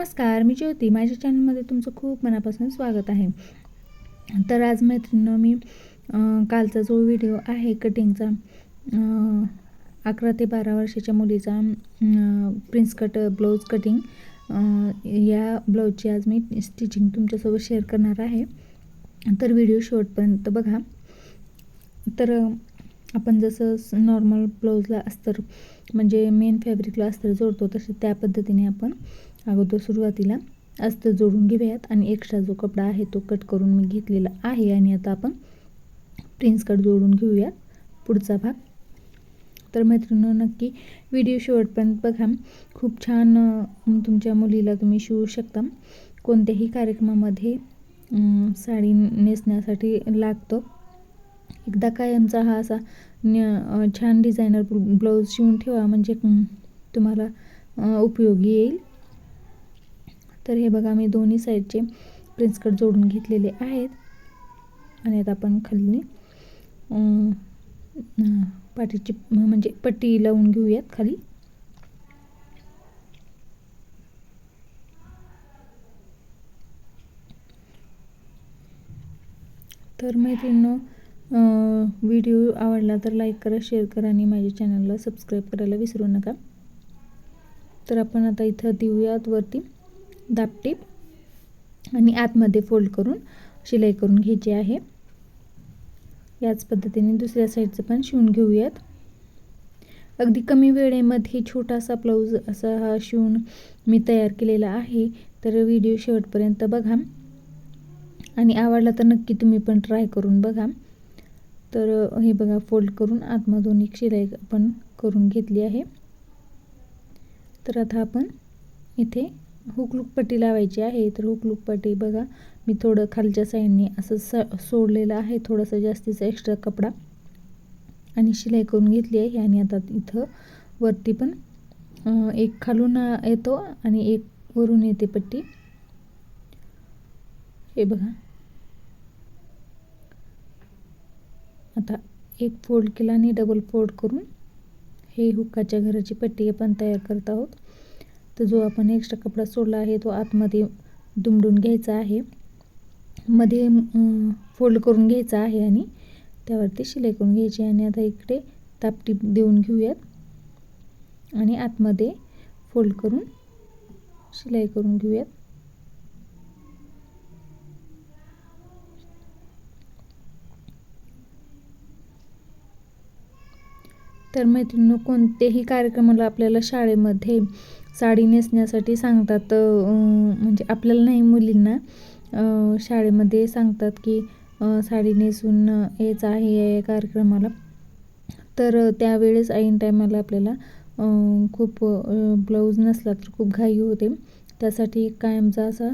नमस्कार मी ज्योती. माझ्या चॅनलमध्ये तुमचं खूप मनापासून स्वागत आहे. तर आज मैत्रिणीनं मी कालचा जो व्हिडिओ आहे कटिंगचा अकरा ते बारा वर्षाच्या मुलीचा प्रिन्स कट ब्लाऊज कटिंग या ब्लाऊजची आज मी स्टिचिंग तुमच्यासोबत शेअर करणार आहे. तर व्हिडिओ शेवटपर्यंत बघा. तर आपण जसं नॉर्मल ब्लाऊजला अस्तर म्हणजे मेन फॅब्रिकला अस्तर जोडतो तसे त्या पद्धतीने आपण अगोदर सुरुवातीला अस्तर जोडून घेऊयात आणि एक्स्ट्रा जो कपडा आहे तो कट करून मी घेतलेला आहे आणि आता आपण प्रिन्स कट जोडून घेऊयात. पुढचा भाग. तर मैत्रिणी नक्की व्हिडिओ शेवटपर्यंत बघा. खूप छान तुमच्या मुलीला तुम्ही शिवू शकता. कोणत्याही कार्यक्रमामध्ये साडी नेसण्यासाठी लागतो. एकदा कायमचा हा असा न छान डिझायनर ब्लाऊज शिवून ठेवा म्हणजे तुम्हाला उपयोगी येईल. तर हे बघा मी दोन्ही साईडचे प्रिन्सकट जोडून घेतलेले आहेत. आणि आता आपण खाली पाठीची म्हणजे पट्टी लावून घेऊयात खाली. तर मैत्रिणींनो व्हिडिओ आवडला तर लाईक करा शेअर करा आणि माझ्या चॅनलला सबस्क्राईब करायला विसरू नका. तर आपण आता इथं देऊयात वरती. दापटीप आणि आतमध्ये फोल्ड करून शिलाई करून घ्यायची आहे. याच पद्धतीने दुसऱ्या साईडचं पण शिवून घेऊयात. अगदी कमी वेळेमध्ये छोटासा ब्लाऊज असा हा शिवून मी तयार केलेला आहे. तर व्हिडिओ शेवटपर्यंत बघा. आणि आवडला तर नक्की तुम्ही पण ट्राय करून बघा. तर हे बघा फोल्ड करून आतमधून एक शिलाई आपण करून घेतली आहे. तर आता आपण इथे हुकलूक पट्टी लावायची आहे. तर हुकलूक पट्टी बघा मी थोडं खालच्या साईडने असं स सोडलेलं आहे. थोडंसं जास्तीचा एक्स्ट्रा कपडा. आणि शिलाई करून घेतली आहे. आणि आता इथं वरती पण एक खालून येतो आणि एक वरून येते पट्टी. हे बघा. आता एक फोल्ड केला आणि डबल फोल्ड करून हे हुक्काच्या घराची पट्टी आपण तयार करत आहोत. तर जो आपण एक्स्ट्रा कपडा सोडला आहे तो आतमध्ये दुमडून घ्यायचा आहे. मध्ये फोल्ड करून घ्यायचा आहे आणि त्यावरती शिलाई करून घ्यायची आणि आता इकडे तापटीप देऊन घेऊयात. आणि आतमध्ये फोल्ड करून शिलाई करून घेऊयात. तर मैत्रिणी कोणत्याही कार्यक्रमाला आपल्याला शाळेमध्ये साडी नेसण्यासाठी सांगतात म्हणजे आपल्याला नाही मुलींना शाळेमध्ये सांगतात की साडी नेसून यायचं आहे या या कार्यक्रमाला. तर त्यावेळेस ऐन टायमाला आपल्याला खूप ब्लाऊज नसला तर खूप घाई होते. त्यासाठी कायमचा असा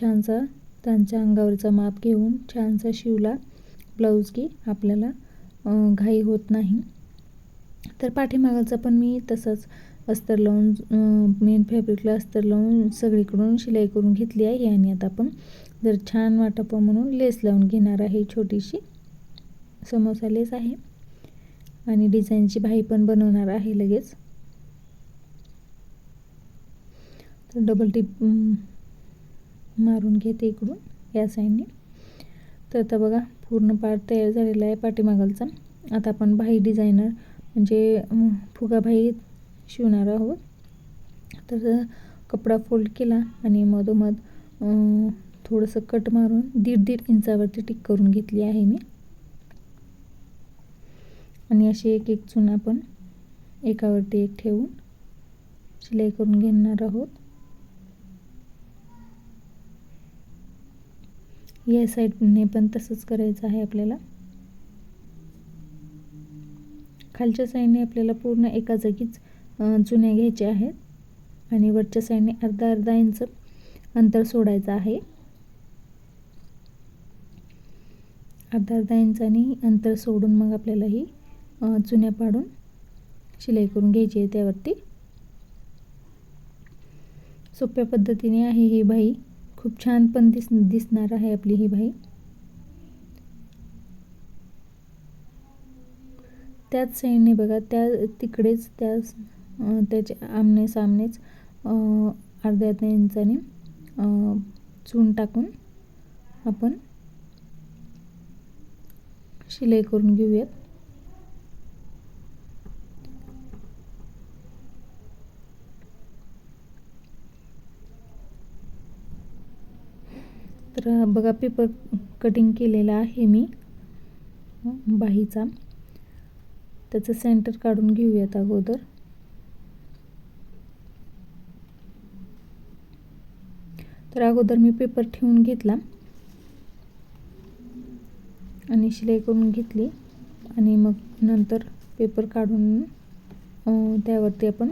छानसा त्यांच्या अंगावरचा माप घेऊन छानसा शिवला ब्लाऊज की आपल्याला घाई होत नाही. तर पाठीमागाचा पण मी तसंच अस्तर लावून मेन फॅब्रिकला अस्तर लावून सगळीकडून शिलाई करून घेतली आहे. आणि आता आपण जर छान वाटावं म्हणून लेस लावून घेणार आहे. छोटीशी समोसा लेस आहे. आणि डिझाईनची भाई पण बनवणार आहे लगेच. तर डबल टिप मारून घेते इकडून या साईडने तर आता बघा पूर्ण पार्ट तयार झालेला आहे पाठीमागलचा. आता आपण भाई डिझायनर म्हणजे फुगाभाई शिवणार आहोत. तर कपडा फोल्ड केला आणि मधोमध थोडंसं कट मारून दीड दीड इंचावरती टिक करून घेतली आहे मी. आणि अशी एक एक चुना आपण एकावरती एक ठेवून शिलाई करून घेणार आहोत. या साईडने पण तसंच करायचं आहे आपल्याला. खालच्या साईडने आपल्याला पूर्ण एका जागीच अं, चुन्या घ्यायच्या आहेत. आणि वरच्या साईडने अर्धा अर्धा इंच अंतर सोडायचं आहे. अर्धा अर्धा इंचाने अंतर सोडून मग आपल्याला ही अं, चुन्या पाडून शिलाई करून घ्यायची आहे त्यावरती. सोप्या पद्धतीने आहे ही बाई. खूप छान पण दिस दिसणार आहे आपली ही बाई. त्याच साईडने बघा त्या तिकडेच त्या त्याचे आमने सामनेच अं, अर्ध्या अर्ध्या इंचाने चून टाकून आपण शिलाई करून घेऊयात. तर बघा पेपर कटिंग केलेला आहे मी बाहीचा. त्याचं सेंटर काढून घेऊयात अगोदर. तर अगोदर मी पेपर ठेवून घेतला. आणि शिलाई करून घेतली. आणि मग नंतर पेपर काढून त्यावरती आपण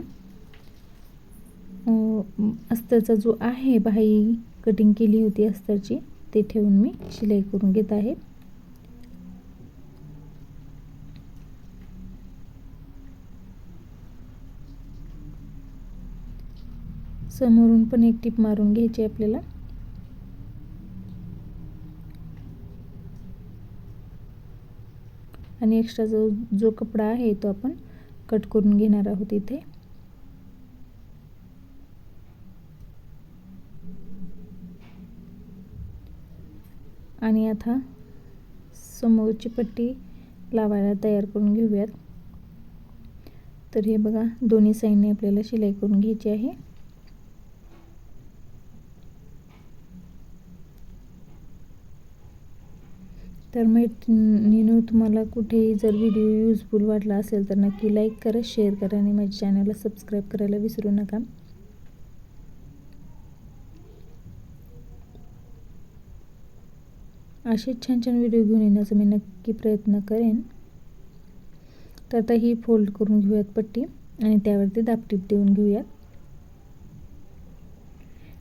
अस्तरचा जो आहे बाही कटिंग केली होती अस्तरची ते ठेवून मी शिलाई करून घेत आहे. समोरून पण एक टिप मारून घ्यायची आपल्याला. आणि एक्स्ट्रा जो जो कपडा आहे तो आपण कट करून घेणार आहोत इथे. आणि आता समोरची पट्टी लावायला तयार करून घेऊयात. तर हे बघा दोन्ही साईडने आपल्याला शिलाई करून घ्यायची आहे. तर मैत्रिणीनं तुम्हाला कुठेही जर व्हिडिओ यूजफुल वाटला असेल तर नक्की लाईक करा शेअर करा आणि माझ्या चॅनलला सबस्क्राईब करायला विसरू नका. असे छान छान व्हिडिओ घेऊन येण्याचा मी नक्की प्रयत्न करेन. तर आता ही फोल्ड करून घेऊयात पट्टी आणि त्यावरती दापटीप देऊन घेऊयात.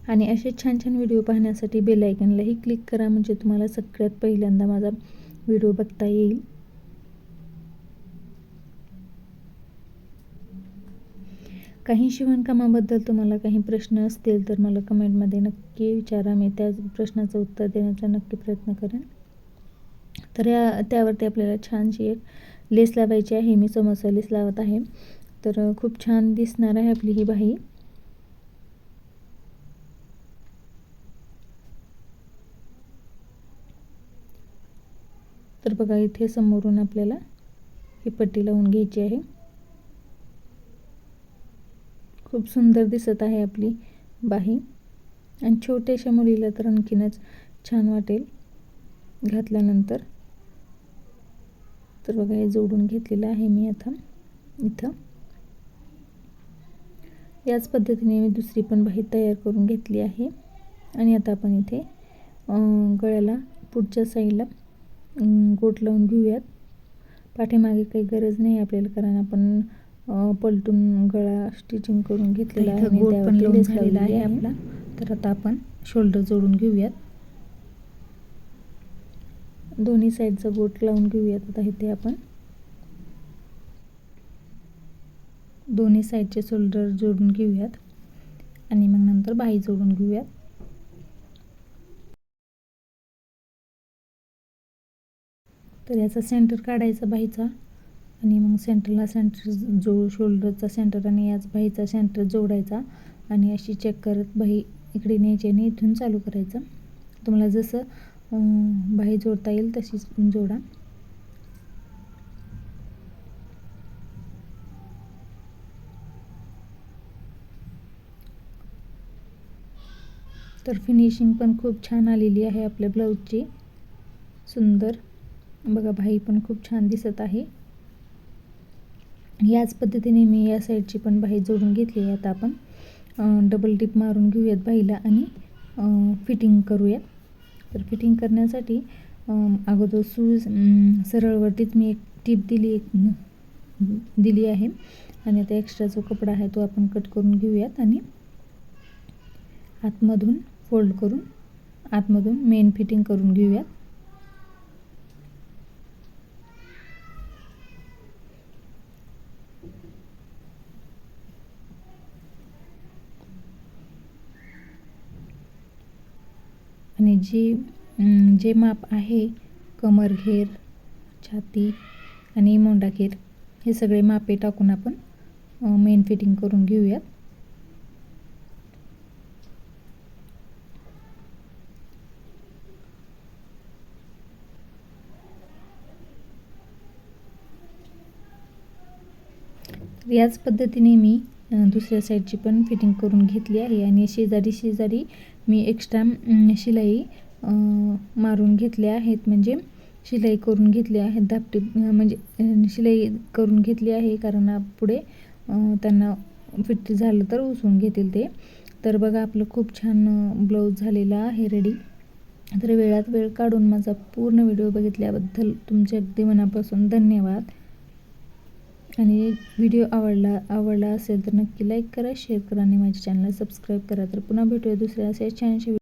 आणि असे छान छान व्हिडिओ पाहण्यासाठी बेल आयकनलाही क्लिक करा म्हणजे तुम्हाला सगळ्यात पहिल्यांदा माझा व्हिडिओ बघता येईल. काही शिवणकामाबद्दल तुम्हाला काही प्रश्न असतील तर मला कमेंटमध्ये नक्की विचारा मी त्या प्रश्नाचं उत्तर देण्याचा नक्की प्रयत्न करेन. तर या त्यावरती आपल्याला छानशी एक लेस लावायची आहे. मी समोसा लेस लावत आहे. तर खूप छान दिसणार आहे आपली ही बाही तर बघा इथे समोरून आपल्याला ही पट्टी लावून घ्यायची आहे. खूप सुंदर दिसत आहे आपली बाही. आणि छोट्याशा मुलीला तर आणखीनच छान वाटेल घातल्यानंतर. तर बघा हे जोडून घेतलेलं आहे मी आता इथं. याच पद्धतीने मी दुसरी पण बाही तयार करून घेतली आहे. आणि आता आपण इथे गळ्याला पुढच्या साईडला गोट लावून घेऊयात. पाठीमागे काही गरज नाही आपल्याला कारण आपण पलटून गळा स्टिचिंग करून घेतलेला आहे गोट पण लावून झालेला आहे आपला. तर आता आपण शोल्डर जोडून घेऊयात. दोन्ही साईडचा गोट लावून घेऊयात. आता इथे आपण दोन्ही साईडचे शोल्डर जोडून घेऊयात. आणि मग नंतर बाई जोडून घेऊयात. तर याचा सेंटर काढायचा बाईचा. आणि मग सेंटरला सेंटर जो शोल्डरचा सेंटर आणि याच बाईचा सेंटर जोडायचा. आणि अशी चेक करत बाई इकडे न्यायची आणि इथून चालू करायचं. तुम्हाला जसं बाई जोडता येईल तशीच जोडा. तर फिनिशिंग पण खूप छान आलेली आहे आपल्या ब्लाऊजची सुंदर. बघा भाई पण खूप छान दिसत आहे. याच पद्धतीने मी या साईडची पण बाही जोडून घेतली आहे आता आपण. डबल टिप मारून घेऊयात बाईला आणि फिटिंग करूयात. तर फिटिंग करण्यासाठी अगोदर सूज सरळवरतीच मी एक टीप दिली एक दिली आहे. आणि आता एक्स्ट्रा जो कपडा आहे तो आपण कट करून घेऊयात आणि आतमधून फोल्ड करून आतमधून मेन फिटिंग करून घेऊयात. आणि जे जे माप आहे कमर घेर छाती आणि मोंडा घेर हे सगळे मापे टाकून आपण मेन फिटिंग करून घेऊयात. याच पद्धतीने मी दुसऱ्या साईडची पण फिटिंग करून घेतली आहे. आणि शेजारी शेजारी मी एक्स्ट्रा शिलाई मारून घेतल्या आहेत. म्हणजे शिलाई करून घेतली आहे धापटी म्हणजे शिलाई करून घेतली आहे. कारण पुढे त्यांना फिट झालं तर उसवून घेतील ते. तर बघा आपलं खूप छान ब्लाऊज झालेला आहे रेडी तर वेळात वेळ काढून माझा पूर्ण व्हिडिओ बघितल्याबद्दल तुमचे अगदी मनापासून धन्यवाद. आणि व्हिडिओ आवडला आवडला असेल तर नक्की लाईक करा शेअर करा आणि माझ्या चॅनलला सबस्क्राईब करा. तर पुन्हा भेटूया दुसऱ्या अशा छानशा